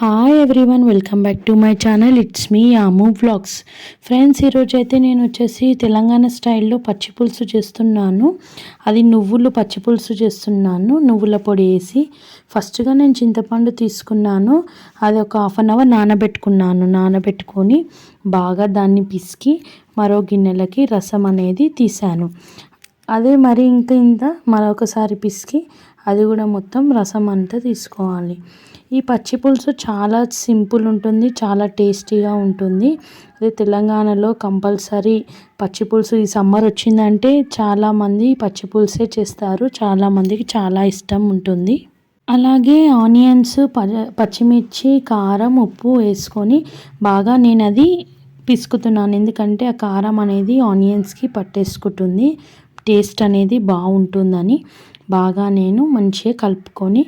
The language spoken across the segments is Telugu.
Hi everyone welcome back to my channel it's me Aamu vlogs friends ఈరోజు అయితే నేను వచ్చేసి తెలంగాణ స్టైల్లో పచ్చి పులుసు చేస్తున్నాను. అది నువ్వులు పచ్చి పులుసు చేస్తున్నాను. నువ్వుల పొడి వేసి ఫస్ట్గా నేను చింతపండు తీసుకున్నాను. అది ఒక హాఫ్ అన్ అవర్ నానబెట్టుకున్నాను. నానబెట్టుకొని బాగా దాన్ని పిసికి మరో గిన్నెలకి రసం అనేది తీశాను అదే మరి ఇంకా ఇంత మరొకసారి పిసికి అది కూడా మొత్తం రసం అంతా తీసుకోవాలి. ఈ పచ్చి పులుసు చాలా సింపుల్ ఉంటుంది చాలా టేస్టీగా ఉంటుంది. అదే తెలంగాణలో కంపల్సరీ పచ్చి పులుసు ఈ సమ్మర్ వచ్చిందంటే చాలామంది పచ్చి పులుసే చేస్తారు. చాలామందికి చాలా ఇష్టం ఉంటుంది. అలాగే ఆనియన్స్ పచ్చిమిర్చి కారం ఉప్పు వేసుకొని బాగా నేను అది పిసుకుతున్నాను. ఎందుకంటే ఆ కారం అనేది ఆనియన్స్కి పట్టేసుకుంటుంది. టేస్ట్ అనేది బాగుంటుందని బాగా నేను మంచిగా కలుపుకొని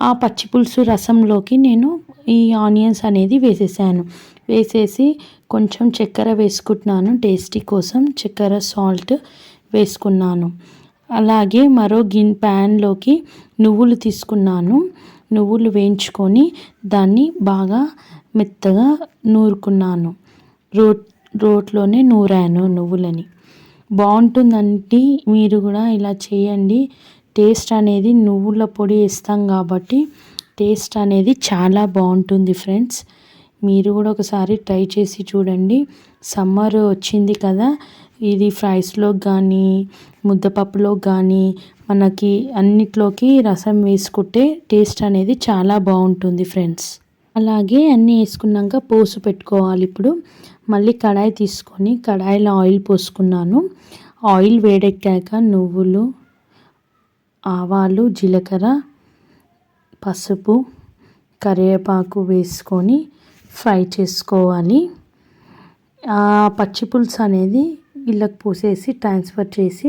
ఆ పచ్చి పులుసు రసంలోకి నేను ఈ ఆనియన్స్ అనేది వేసేసాను. వేసేసి కొంచెం చక్కెర వేసుకుంటున్నాను టేస్టీ కోసం చక్కెర సాల్ట్ వేసుకున్నాను. అలాగే మరో గిన్ ప్యాన్లోకి నువ్వులు తీసుకున్నాను. నువ్వులు వేయించుకొని దాన్ని బాగా మెత్తగా నూరుకున్నాను. రోట్ రోట్లోనే నూరాను నువ్వులని. బాగుంటుందంటే మీరు కూడా ఇలా చేయండి. టేస్ట్ అనేది నువ్వుల పొడి ఇస్తాం కాబట్టి టేస్ట్ అనేది చాలా బాగుంటుంది ఫ్రెండ్స్. మీరు కూడా ఒకసారి ట్రై చేసి చూడండి. సమ్మర్ వచ్చింది కదా. ఇది ఫ్రైస్లో కానీ ముద్దపప్పులో కానీ మనకి అన్నిట్లోకి రసం వేసుకుంటే టేస్ట్ అనేది చాలా బాగుంటుంది ఫ్రెండ్స్. అలాగే అన్నీ వేసుకున్నాక పోసు పెట్టుకోవాలి ఇప్పుడు. మళ్ళీ కడాయి తీసుకొని కడాయిలో ఆయిల్ పోసుకున్నాను. ఆయిల్ వేడెక్కాక నువ్వులు ఆవాలు జీలకర్ర పసుపు కరివేపాకు వేసుకొని ఫ్రై చేసుకోవాలి. ఆ పచ్చి పులుసు అనేది వీళ్ళకి పోసేసి ట్రాన్స్ఫర్ చేసి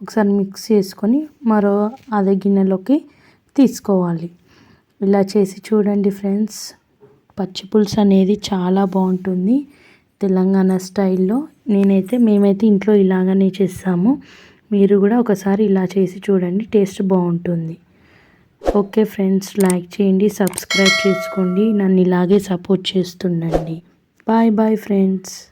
ఒకసారి మిక్స్ చేసుకొని మరో అదే గిన్నెలోకి తీసుకోవాలి. ఇలా చేసి చూడండి ఫ్రెండ్స్. పచ్చి పులుసు అనేది చాలా బాగుంటుంది తెలంగాణ స్టైల్లో. నేనైతే మేమైతే ఇంట్లో ఇలాగనే చేస్తాము. మీరు కూడా ఒకసారి ఇలా చేసి చూడండి టేస్ట్ బాగుంటుంది. ఓకే ఫ్రెండ్స్ లైక్ చేయండి సబ్స్క్రైబ్ చేసుకోండి నన్ను ఇలాగే సపోర్ట్ చేస్తుండండి. Bye bye friends.